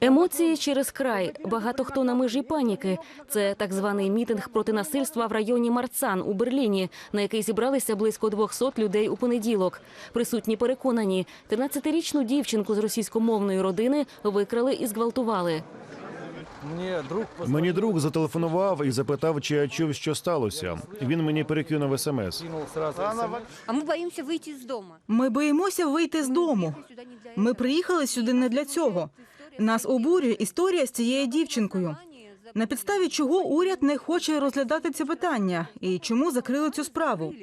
Емоції через край. Багато хто на межі паніки. Це так званий мітинг проти насильства в районі Марцан у Берліні, на який зібралися близько 200 людей у понеділок. Присутні переконані, 13-річну дівчинку з російськомовної родини викрали і зґвалтували. Мне друг Мені друг зателефонував і запитав, чи я чув, що сталося. Він мені перекинув смс. позвонил сразу. SMS. А мы боимся выйти из дома. Ми боїмося вийти з дому. Сюда не для Ми этого. приїхали сюди не для цього. Нас обурює історія з цією дівчинкою. На підставі чого уряд не хоче розглядати це питання і чому закрили цю справу?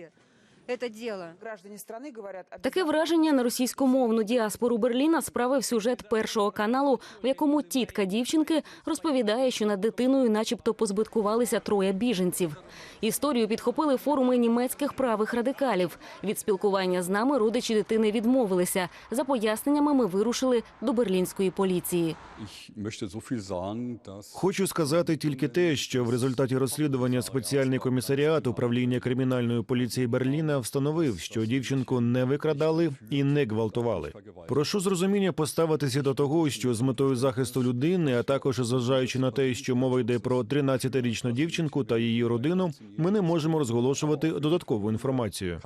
Это дело. Граждане страны говорят Таке враження на російськомовну діаспору Берліна справив сюжет першого каналу, в якому тітка дівчинки розповідає, що над дитиною, начебто, позбиткувалися троє біженців. Історію підхопили форуми німецьких правих радикалів. Від спілкування з нами родичі дитини відмовилися. За поясненнями ми вирушили до берлінської поліції. Хочу сказати тільки те, що в результаті розслідування спеціальний комісаріат управління кримінальної поліції Берліна встановив, що дівчинку не викрадали і не гвалтували. Прошу з розуміння поставитися до того, що з метою захисту людини, а також зважаючи на те, що мова йде про 13-річну дівчинку та її родину, ми не можемо розголошувати додаткову інформацію.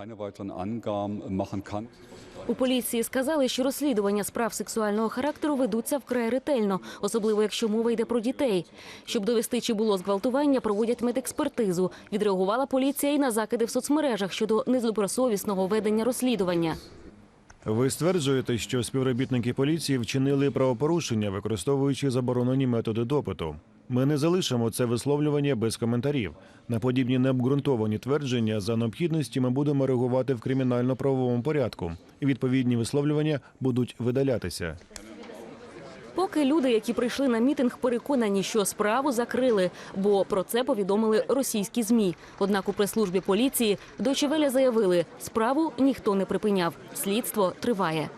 У поліції сказали, що розслідування справ сексуального характеру ведуться вкрай ретельно, особливо якщо мова йде про дітей. Щоб довести, чи було зґвалтування, проводять медекспертизу. Відреагувала поліція і на закиди в соцмережах щодо недобросовісного ведення розслідування. Ви стверджуєте, що співробітники поліції вчинили правопорушення, використовуючи заборонені методи допиту. Ми не залишимо це висловлювання без коментарів. На подібні необґрунтовані твердження за необхідності ми будемо реагувати в кримінально-правовому порядку. Відповідні висловлювання будуть видалятися. Поки люди, які прийшли на мітинг, переконані, що справу закрили, бо про це повідомили російські змі. Однак у прес-службі поліції дочевеля заявили, справу ніхто не припиняв. Слідство триває.